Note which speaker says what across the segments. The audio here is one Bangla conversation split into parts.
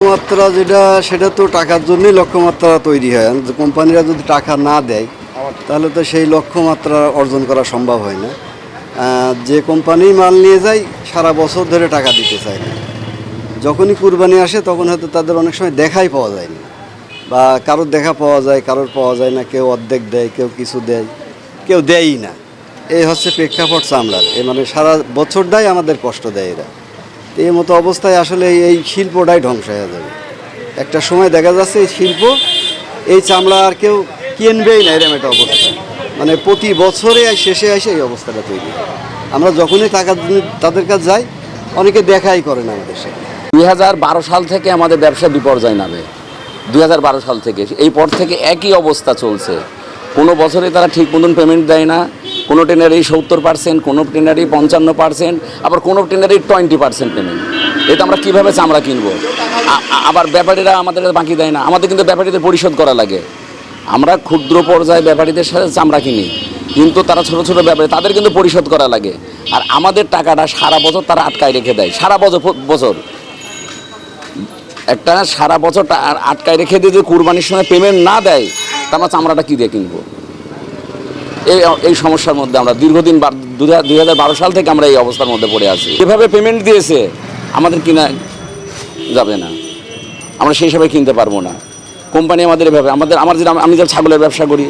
Speaker 1: লক্ষ্যমাত্রা যেটা, সেটা তো টাকার জন্যই লক্ষ্যমাত্রা তৈরি হয়। কোম্পানিরা যদি টাকা না দেয়, তাহলে তো সেই লক্ষ্যমাত্রা অর্জন করা সম্ভব হয় না। যে কোম্পানি মাল নিয়ে যায়, সারা বছর ধরে টাকা দিতে চায় না। যখনই কুরবানি আসে, তখন হয়তো তাদের অনেক সময় দেখাই পাওয়া যায় না। বা কারোর দেখা পাওয়া যায়, কারোর পাওয়া যায় না, কেউ অর্ধেক দেয়, কেউ কিছু দেয়, কেউ দেয়ই না। এই হচ্ছে প্রেক্ষাপট চামড়ার এ মানে সারা বছর দেয়, আমাদের কষ্ট দেয় এরা। এই মতো অবস্থায় আসলে এই- শিল্পটাই ধ্বংস হয়ে যাবে। একটা সময় দেখা যাচ্ছে এই শিল্প, এই চামড়া আর কেউ কিনবেই না, এরকম একটা অবস্থা। মানে প্রতি বছরে শেষে এসে এই অবস্থাটা তৈরি আমরা যখনই টাকা তাদের কাছে যাই, অনেকে দেখাই করে না আমাদের সাথে।
Speaker 2: দুই সাল থেকে আমাদের ব্যবসা বিপর্যয় নামে। দুই হাজার বারো সাল থেকে, এই পর থেকে একই অবস্থা চলছে। কোনো বছরে তারা ঠিক মতন পেমেন্ট দেয় না। কোনো টেনারি সত্তর পার্সেন্ট কোনো টেনারি পঞ্চান্ন পার্সেন্ট আবার কোনো টেনারি টোয়েন্টি পার্সেন্ট পেমেন্ট এটা আমরা কীভাবে চামড়া কিনবো? আবার ব্যাপারীরা আমাদের বাকি দেয় না। আমাদের কিন্তু ব্যাপারীদের পরিশোধ করা লাগে। আমরা ক্ষুদ্র পর্যায়ে ব্যাপারীদের সাথে চামড়া কিনি। কিন্তু তারা ছোট ছোট ব্যাপারী, তাদের কিন্তু পরিশোধ করা লাগে। আর আমাদের টাকাটা সারা বছর তারা আটকায় রেখে দেয়। সারা বছর বছর। একটা সারা বছর আটকায় রেখে দিয়ে যদি কুরবানির সময় পেমেন্ট না দেয় তা আমরা চামড়াটা কী দিয়ে কিনবো? এই এই সমস্যার মধ্যে আমরা দীর্ঘদিন দুই হাজার সাল থেকে আমরা এই অবস্থার মধ্যে পড়ে আছি। এভাবে পেমেন্ট দিয়েছে, আমাদের কিনা যাবে না। আমরা সেই হিসাবে কিনতে পারব না। কোম্পানি আমাদের এভাবে, আমাদের, আমার যেটা, আমি যে ছাগলের ব্যবসা করি,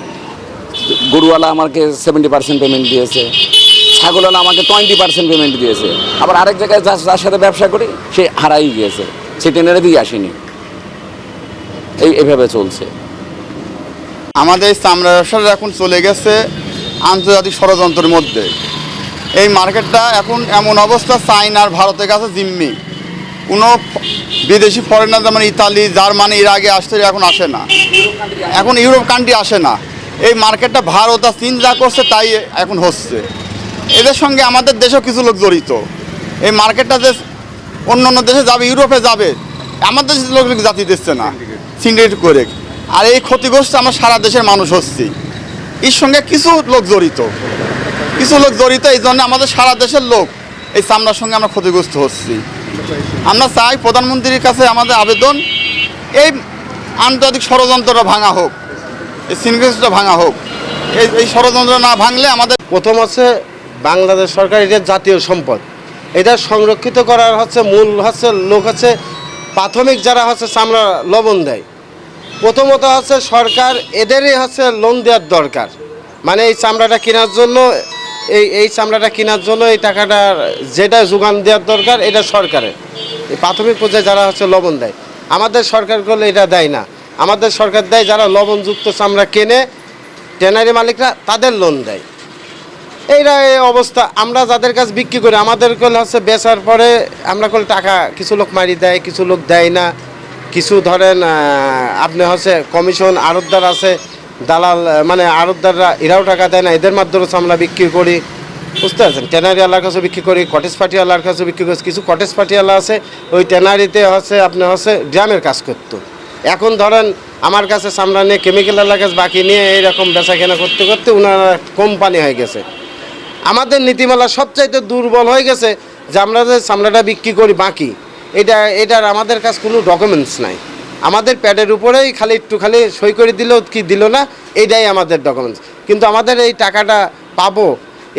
Speaker 2: গরুওয়ালা আমাকে সেভেন্টি পার্সেন্ট পেমেন্ট দিয়েছে, ছাগলওয়ালা আমাকে টোয়েন্টি পার্সেন্ট পেমেন্ট দিয়েছে। আবার আরেক জায়গায় যার যার সাথে ব্যবসা করি, সে হারাই গিয়েছে। সে টেনেরে দিয়ে আসেনি। এই, এভাবে চলছে।
Speaker 3: আমাদের চামড়া ব্যবসাটা এখন চলে গেছে আন্তর্জাতিক ষড়যন্ত্রের মধ্যে। এই মার্কেটটা এখন এমন অবস্থা, চাইনা আর ভারতের কাছে জিম্মি। কোনো বিদেশি ফরেনার যেমন ইতালি, জার্মানি, এর আগে আসতে এখন আসে না। এখন ইউরোপ কান্ট্রি আসে না। এই মার্কেটটা ভারত আর চীন যা করছে, তাই এখন হচ্ছে। এদের সঙ্গে আমাদের দেশেও কিছু লোক জড়িত। এই মার্কেটটা যে অন্য অন্য দেশে যাবে, ইউরোপে যাবে, আমাদের দেশের লোক জাতি দিচ্ছে না। সিন্ডিকেট করে। আর এই ক্ষতিগ্রস্ত আমরা সারা দেশের মানুষ হচ্ছি। এর সঙ্গে কিছু লোক জড়িত। কিছু লোক জড়িত, এই জন্য আমাদের সারা দেশের লোক এই চামড়ার সঙ্গে আমরা ক্ষতিগ্রস্ত হচ্ছি। আমরা চাই প্রধানমন্ত্রীর কাছে আমাদের আবেদন, এই আন্তর্জাতিক ষড়যন্ত্রটা ভাঙা হোক, এই সিনগেসটা ভাঙা হোক। এই এই ষড়যন্ত্র না ভাঙলে আমাদের
Speaker 4: প্রথম হচ্ছে বাংলাদেশ সরকার এটা জাতীয় সম্পদ। এটা সংরক্ষিত করার হচ্ছে মূল হচ্ছে লোক হচ্ছে প্রাথমিক যারা হচ্ছে চামড়া লবণ দেয়। প্রথমত হচ্ছে সরকার, এদেরই হচ্ছে লোন দেওয়ার দরকার। মানে এই চামড়াটা কেনার জন্য, এই এই চামড়াটা কেনার জন্য এই টাকাটা যেটা যোগান দেওয়ার দরকার, এটা সরকারের। এই প্রাথমিক পর্যায়ে যারা হচ্ছে লবণ দেয়, আমাদের সরকার করলে এটা দেয় না। আমাদের সরকার দেয় যারা লবণযুক্ত চামড়া কেনে ট্যানারি মালিকরা তাদের লোন দেয়। এইটা এই অবস্থা। আমরা যাদের কাছে বিক্রি করি, আমাদের কল হচ্ছে বেচার পরে আমরা কল টাকা, কিছু লোক মারি দেয়, কিছু লোক দেয় না। কিছু ধরেন আপনি হচ্ছে কমিশন আড়তদার আছে, দালাল মানে আড়তদাররা এরাও টাকা দেয় না, এদের মাধ্যমে আমরা বিক্রি করি। বুঝতে পারছেন? ট্যানারি আলার কাছে বিক্রি করি, কটেজ পাটিওয়ালার কাছে বিক্রি করি, কিছু কটেজ পাটিওয়ালা আছে, ওই ট্যানারিতে হচ্ছে আপনি হচ্ছে ড্রামের কাজ করতো। এখন ধরেন, আমার কাছে চামড়া নিয়ে কেমিক্যাল আলার কাছে বাকি নিয়ে এইরকম বেচা কেনা করতে করতে ওনারা কোম্পানি হয়ে গেছে। আমাদের নীতিমালা সবচাইতে দুর্বল হয়ে গেছে যে আমরা যে চামড়াটা বিক্রি করি বাকি এটা, এটার আমাদের কাছে কোনো ডকুমেন্টস নাই। আমাদের প্যাডের উপরেই খালি একটু খালি সই করে দিল কি দিল না এটাই আমাদের ডকুমেন্টস কিন্তু আমাদের এই টাকাটা পাবো,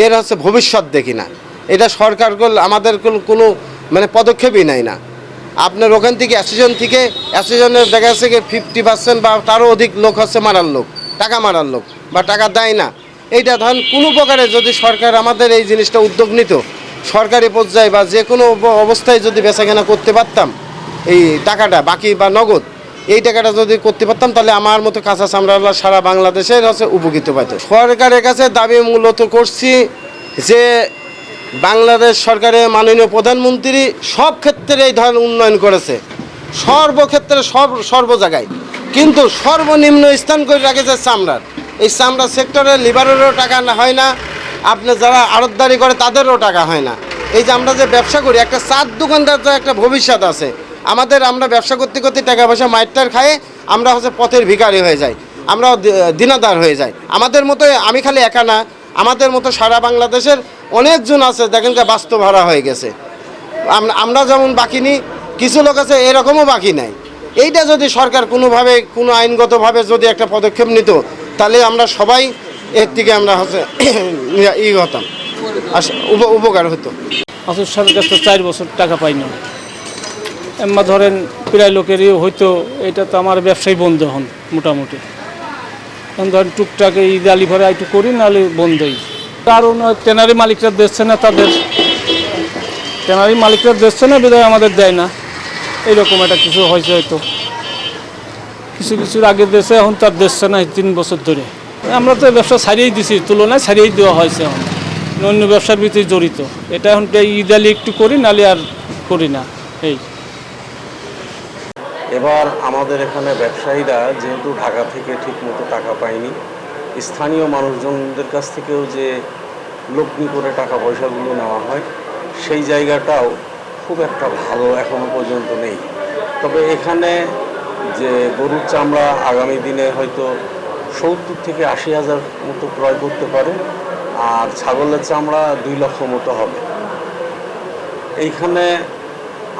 Speaker 4: এর হচ্ছে ভবিষ্যৎ দেখি না। এটা সরকার আমাদের কোনো মানে পদক্ষেপই নেয় না। আপনার ওখান থেকে অ্যাসোসিয়েশন থেকে অ্যাসোসিয়েশনের দেখা যাচ্ছে ফিফটি পার্সেন্ট বা তারও অধিক লোক হচ্ছে মারার লোক, টাকা মারার লোক, বা টাকা দেয় না। এইটা ধরেন কোনো প্রকারে যদি সরকার আমাদের এই জিনিসটা উদ্যোগ নিত সরকারি পর্যায়ে বা যে কোনো অবস্থায় যদি বেচাকেনা করতে পারতাম, এই টাকাটা, বাকি বা নগদ, এই টাকাটা যদি করতে পারতাম, তাহলে আমার মতো কাঁচা চামড়াওয়ালা সারা বাংলাদেশের হচ্ছে উপকৃত পাইতো। সরকারের কাছে দাবি মূলত করছি যে বাংলাদেশ সরকারের মাননীয় প্রধানমন্ত্রী সব ক্ষেত্রে এই ধরনের উন্নয়ন করেছে। সর্বক্ষেত্রে সব, সর্ব জায়গায়। কিন্তু সর্বনিম্ন স্থান করে রাখেছে চামড়ার। এই চামড়া সেক্টরে লিবারেরও টাকা হয় না। আপনি যারা আড়তদারি করে, তাদেরও টাকা হয় না। এই যে আমরা যে ব্যবসা করি, একটা চার দোকানদার তো একটা ভবিষ্যৎ আছে। আমাদের আমরা ব্যবসা করতে করতে টাকা পয়সা মাইটার খায়ে আমরা হচ্ছে পথের ভিখারি হয়ে যাই। আমরা দিনাদার হয়ে যাই। আমাদের মতো আমি খালি একা না, আমাদের মতো সারা বাংলাদেশের অনেকজন আছে, দেখেন যে বাস্তব হারা হয়ে গেছে। আমরা যেমন বাকি নিই, কিছু লোক আছে, এরকমও বাকি নাই। এইটা যদি সরকার কোনোভাবে, কোনো আইনগতভাবে যদি একটা পদক্ষেপ নিত, তাহলে আমরা সবাই এর থেকে আমরা হচ্ছে ই হতাম। উপকার হতো।
Speaker 5: আসল সাহেবের কাছে চার বছর টাকা পাই না এম্মা ধরেন প্রায় লোকেরই হয়তো এটা তো আমার ব্যবসায় বন্ধ হন মোটামুটি। ধরেন টুকটাক এই জালি ভরে একটু করি, নাহলে বন্ধই। কারণ টেনারি মালিকরা দিচ্ছে না তাদের। টেনারি মালিকরা দিচ্ছে না, বিদায় আমাদের দেয় না। এইরকম একটা কিছু হয়েছে হয়তো। কিছু কিছুর আগে দেশে এখন তার দিচ্ছে না তিন বছর ধরে। আমরা তো ব্যবসা ছাড়িয়েই দিছি, তুলনায় ছাড়িয়েই দেওয়া হয়েছে এখন। অন্য ব্যবসার ভিতরে জড়িত। এটা এখন ইদালি একটু করি নালে আর করি না। এই।
Speaker 6: এবার আমাদের এখানে ব্যবসায়ীরা যেহেতু ঢাকা থেকে ঠিকমতো টাকা পায়নি, স্থানীয় মানুষজনদের কাছ থেকেও যে লগ্নি করে টাকা পয়সাগুলো নেওয়া হয়, সেই জায়গাটাও খুব একটা ভালো এখনও পর্যন্ত নেই। তবে এখানে যে গরুর চামড়া আগামী দিনে হয়তো সত্তর থেকে আশি হাজার মতো ক্রয় করতে পারে, আর ছাগলের চামড়া দুই লক্ষ মতো হবে। এইখানে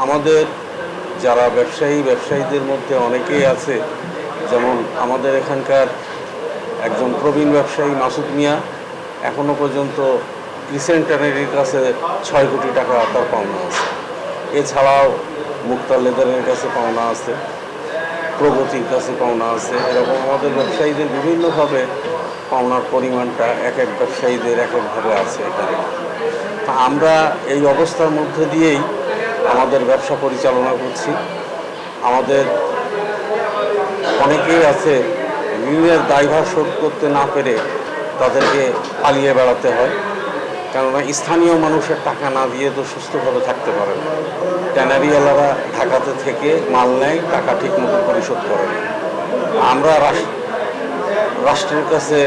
Speaker 6: আমাদের যারা ব্যবসায়ী, ব্যবসায়ীদের মধ্যে অনেকেই আছে, যেমন আমাদের এখানকার একজন প্রবীণ ব্যবসায়ী মাসুদ মিয়া এখনও পর্যন্ত ক্রিসেন্ট ট্যানারির কাছে ছয় কোটি টাকা তার পাওনা আছে। এছাড়াও মুক্তা লেদারের কাছে পাওনা আছে। প্রগতির কাছে পাওনা আছে। এরকম আমাদের ব্যবসায়ীদের বিভিন্নভাবে পাওনার পরিমাণটা এক এক ব্যবসায়ীদের এক একভাবে আছে এখানে। তা আমরা এই অবস্থার মধ্যে দিয়েই আমাদের ব্যবসা পরিচালনা করছি। আমাদের অনেকেই আছে, ঋণের দায়ভার শোধ করতে না পেরে তাদেরকে পালিয়ে বেড়াতে হয়। কেননা স্থানীয় মানুষের টাকা না দিয়ে তো সুস্থভাবে থাকতে পারে না। ট্যানারিওয়ালারা ঢাকাতে থেকে মাল নেয়, টাকা ঠিক মতো পরিশোধ করে আমরা রাষ্ট্রের কাছে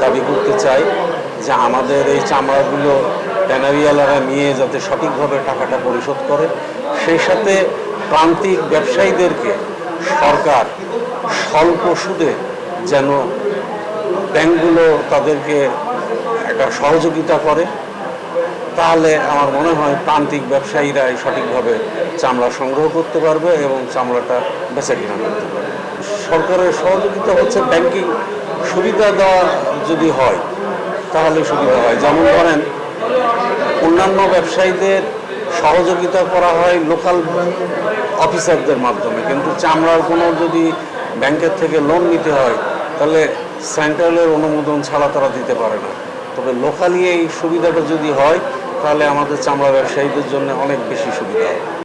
Speaker 6: দাবি করতে চাই যে আমাদের এই চামড়াগুলো ট্যানারিওয়ালারা নিয়ে যাতে সঠিকভাবে টাকাটা পরিশোধ করে। সেই সাথে প্রান্তিক ব্যবসায়ীদেরকে সরকার স্বল্প সুদে যেন ব্যাংকগুলো তাদেরকে সহযোগিতা করে, তাহলে আমার মনে হয় প্রান্তিক ব্যবসায়ীরাই সঠিকভাবে চামড়া সংগ্রহ করতে পারবে এবং চামড়াটা বেচা কিনা করতে পারবে। সরকারের সহযোগিতা হচ্ছে ব্যাংকিং সুবিধা দেওয়া যদি হয়, তাহলে সুবিধা হয়। যেমন ধরেন, অন্যান্য ব্যবসায়ীদের সহযোগিতা করা হয় লোকাল অফিসারদের মাধ্যমে, কিন্তু চামড়ার কোনো যদি ব্যাংকের থেকে লোন নিতে হয়, তাহলে সেন্ট্রালের অনুমোদন ছাড়া তারা দিতে পারে না। তবে লোকালি এই সুবিধাটা যদি হয় তাহলে আমাদের চামড়া ব্যবসায়ীদের জন্য অনেক বেশি সুবিধা